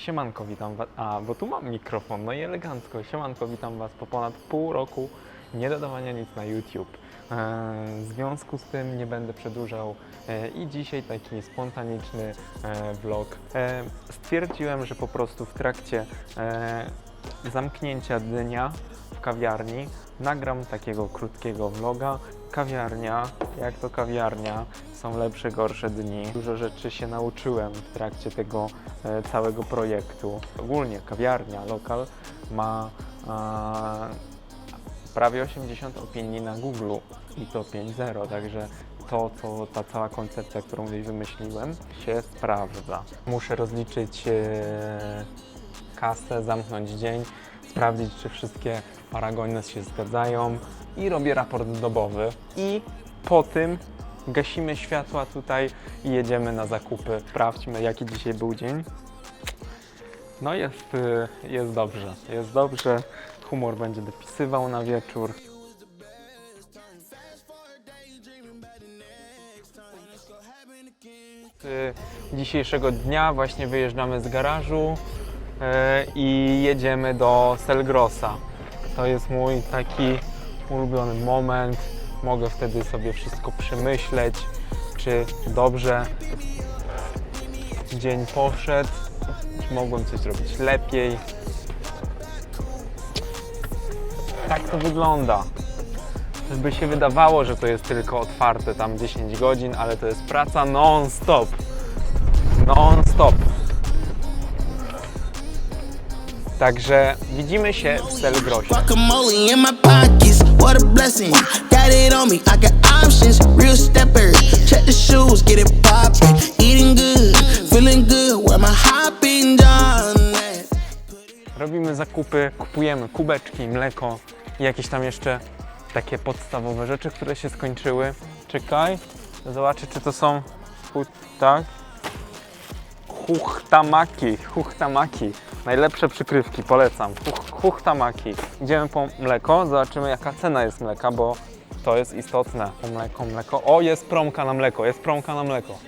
Siemanko, witam was. A, bo tu mam mikrofon, no i elegancko. Siemanko, witam was po ponad pół roku nie dodawania nic na YouTube. E, w związku z tym nie będę przedłużał e, i dzisiaj taki spontaniczny e, vlog. Stwierdziłem, że po prostu w trakcie zamknięcia dnia w kawiarni nagram takiego krótkiego vloga. Kawiarnia, jak to kawiarnia, są lepsze, gorsze dni. Dużo rzeczy się nauczyłem w trakcie tego e, całego projektu. Ogólnie kawiarnia, lokal ma prawie 80 opinii na Google i to 5.0, także to, co ta cała koncepcja, którą gdzieś wymyśliłem, się sprawdza. Muszę rozliczyć e, kasę, zamknąć dzień, sprawdzić, czy wszystkie paragony się zgadzają i robię raport dobowy. I po tym gasimy światła tutaj i jedziemy na zakupy. Sprawdźmy, jaki dzisiaj był dzień. No jest, y, jest dobrze, jest dobrze. Humor będzie dopisywał na wieczór. Y, Dzisiejszego dnia właśnie wyjeżdżamy z garażu y, i jedziemy do Selgrosa. To jest mój taki ulubiony moment. Mogę wtedy sobie wszystko przemyśleć, czy dobrze dzień poszedł, czy mogłem coś zrobić lepiej. Tak to wygląda. By się wydawało, że to jest tylko otwarte tam 10 godzin, ale to jest praca non-stop. Non-stop. Także widzimy się w Selgrosie. Got it on me, I got options, real stepper. Check the shoes, get it poppin'. Eating good, feeling good, where my hopping done? Robimy zakupy, kupujemy kubeczki, mleko i jakieś tam jeszcze takie podstawowe rzeczy, które się skończyły. Czekaj, zobaczę czy to są tak. Huchtamaki, huchtamaki. Najlepsze przykrywki, polecam. Huch, huchtamaki. Idziemy po mleko, zobaczymy jaka cena jest mleka, bo to jest istotne. Mleko, mleko. O, jest promka na mleko, jest promka na mleko.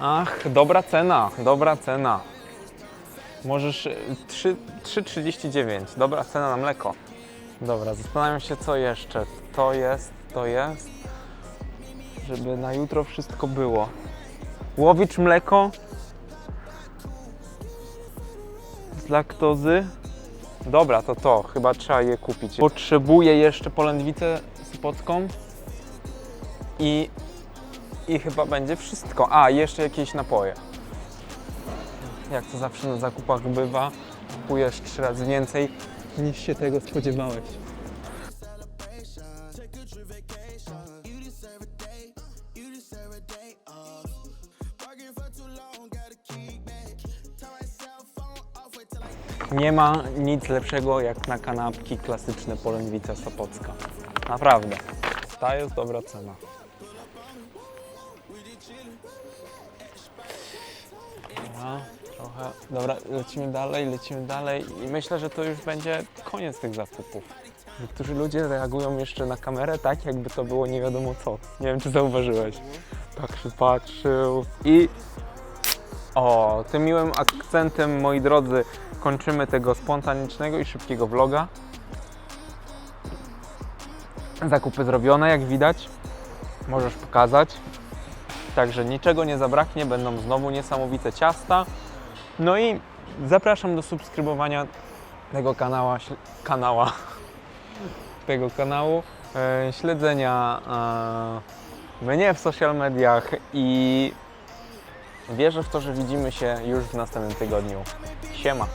Ach, dobra cena, dobra cena. Możesz y, trzy- 3,39. Dobra cena na mleko. Dobra, zastanawiam się co jeszcze. To jest, to jest. Żeby na jutro wszystko było. Łowicz mleko. Z laktozy. Dobra, to to. Chyba trzeba je kupić. Potrzebuję jeszcze polędwicę sopocką. I, I chyba będzie wszystko. A, jeszcze jakieś napoje jak to zawsze na zakupach bywa, kupujesz trzy razy więcej niż się tego spodziewałeś. Nie ma nic lepszego jak na kanapki klasyczne polędwica sopocka. Naprawdę. Ta jest dobra cena. Dobra, trochę. Dobra, lecimy dalej, lecimy dalej i myślę, że to już będzie koniec tych zakupów. Niektórzy ludzie reagują jeszcze na kamerę tak, jakby to było nie wiadomo co. Nie wiem, czy zauważyłeś. Patrzył, patrzył i... O, tym miłym akcentem, moi drodzy, kończymy tego spontanicznego i szybkiego vloga. Zakupy zrobione, jak widać. Możesz pokazać. Także niczego nie zabraknie, będą znowu niesamowite ciasta. No i zapraszam do subskrybowania tego kanała, kanała, tego kanału, e, śledzenia e, mnie w social mediach i wierzę w to, że widzimy się już w następnym tygodniu. Siema!